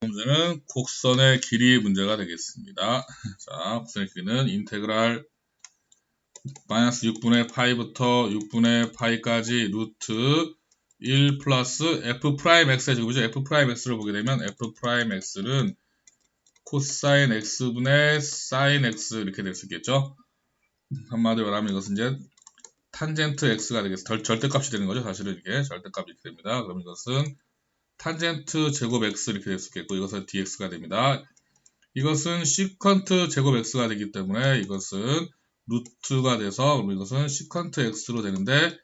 문제는 곡선의 길이 문제가 되겠습니다. 자, 곡선의 길이는 인테그랄 마이너스 6분의 파이부터 6분의 파이까지 루트 1 플러스 f 프라임 x의 제곱이죠. f 프라임 x를 보게 되면 f 프라임 x는 코사인 x분의 사인 x 이렇게 될 수 있겠죠. 한마디로 말하면 이것은 이제 탄젠트 x가. 절, 절대값이 되는 거죠. 사실은 이게 절대값이 됩니다. 그럼 이것은 탄젠트 제곱 x 이렇게 될 수 있겠고 이것은 dx가 됩니다. 이것은 시컨트 제곱 x가 되기 때문에 이것은 루트가 돼서 이것은 시컨트 x로 되는데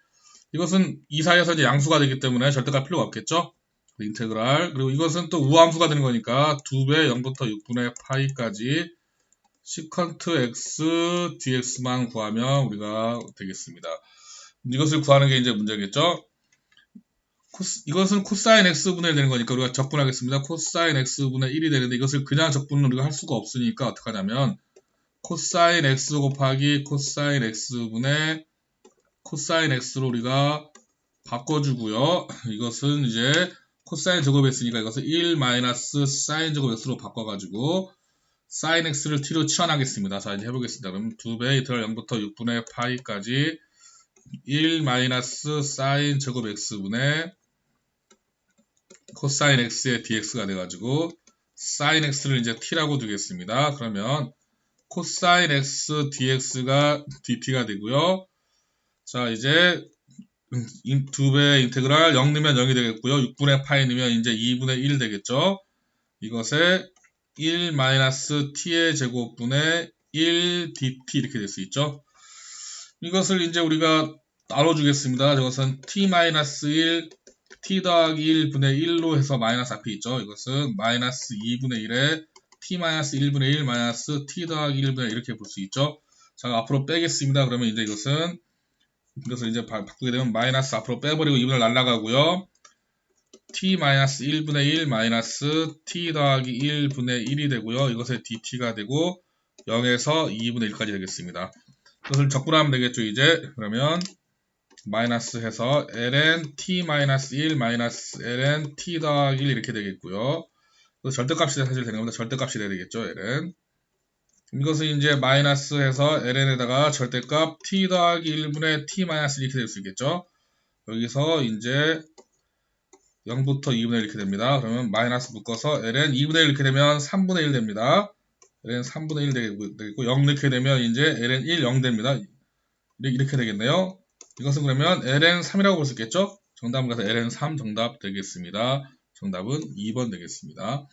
이것은 이 사이에서 이제 양수가 되기 때문에 절대값 필요가 없겠죠. 인테그랄 그리고 이것은 또 우함수가 되는 거니까 2배 0부터 6분의 파이까지 시컨트 x dx만 구하면 우리가 되겠습니다. 이것을 구하는 게 이제 문제겠죠. 코스, 이것은 코사인 x분의 1 되는 거니까 우리가 적분하겠습니다. 코사인 x분의 1이 되는데 이것을 그냥 적분을 우리가 할 수가 없으니까 어떻게 하냐면 코사인 x 곱하기 코사인 x분의 코사인 x로 우리가 바꿔주고요. 이것은 이제 코사인 제곱 x니까 이것을 1 마이너스 사인 제곱 x로 바꿔가지고 사인 x를 t로 치환하겠습니다. 자 이제 해보겠습니다. 그럼 2배 이터럴 0부터 6분의 파이까지 1 마이너스 사인 제곱 x분의 코사인 x의 dx가 돼가지고 사인 x를 이제 t라고 두겠습니다. 그러면 코사인 x dx가 dt가 되고요. 자 이제 두배 인테그랄 0 넣으면 0이 되겠고요. 6분의 파이 넣으면 이제 2분의 1 되겠죠. 이것에 1 마이너스 t의 제곱분의 1 dt 이렇게 될 수 있죠. 이것을 이제 우리가 나눠주겠습니다. 저것은 t 마이너스 1 t 더하기 1분의 1로 해서 마이너스 앞에 있죠. 이것은 마이너스 2분의 1에 t 마이너스 1분의 1 마이너스 t 더하기 1분의 1 이렇게 볼 수 있죠. 자 앞으로 빼겠습니다. 그러면 이제 이것은 이것을 이제 바 꾸게 되면 마이너스 앞으로 빼버리고 2분의 날라가고요. t 마이너스 1분의 1 마이너스 t 더하기 1분의 1이 되고요. 이것의 dt가 되고 0에서 2분의 1까지 되겠습니다. 이것을 적분하면 되겠죠. 이제 그러면 마이너스 해서 ln t 마이너스 1 마이너스 ln t 더하기 1 이렇게 되겠고요. 절대값이 사실 되는 겁니다. 절대값이 돼야 되겠죠. ln 이것은 이제 마이너스 해서 ln에다가 절대값 t 더하기 1분의 t 마이너스 이렇게 될 수 있겠죠. 여기서 이제 0부터 2분의 1 이렇게 됩니다. 그러면 마이너스 묶어서 ln 2분의 1 이렇게 되면 3분의 1 됩니다. ln 3분의 1 되겠고 0 이렇게 되면 이제 ln 1 0 됩니다. 이렇게 되겠네요. 이것은 그러면 ln 3이라고 볼 수 있겠죠? 정답은 가서 ln 3 정답 되겠습니다. 정답은 2번 되겠습니다.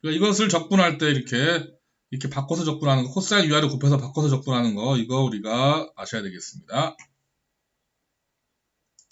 그러니까 이것을 적분할 때 이렇게 이렇게 바꿔서 적분하는 거, 코사인 위아래 곱해서 바꿔서 적분하는 거, 이거 우리가 아셔야 되겠습니다.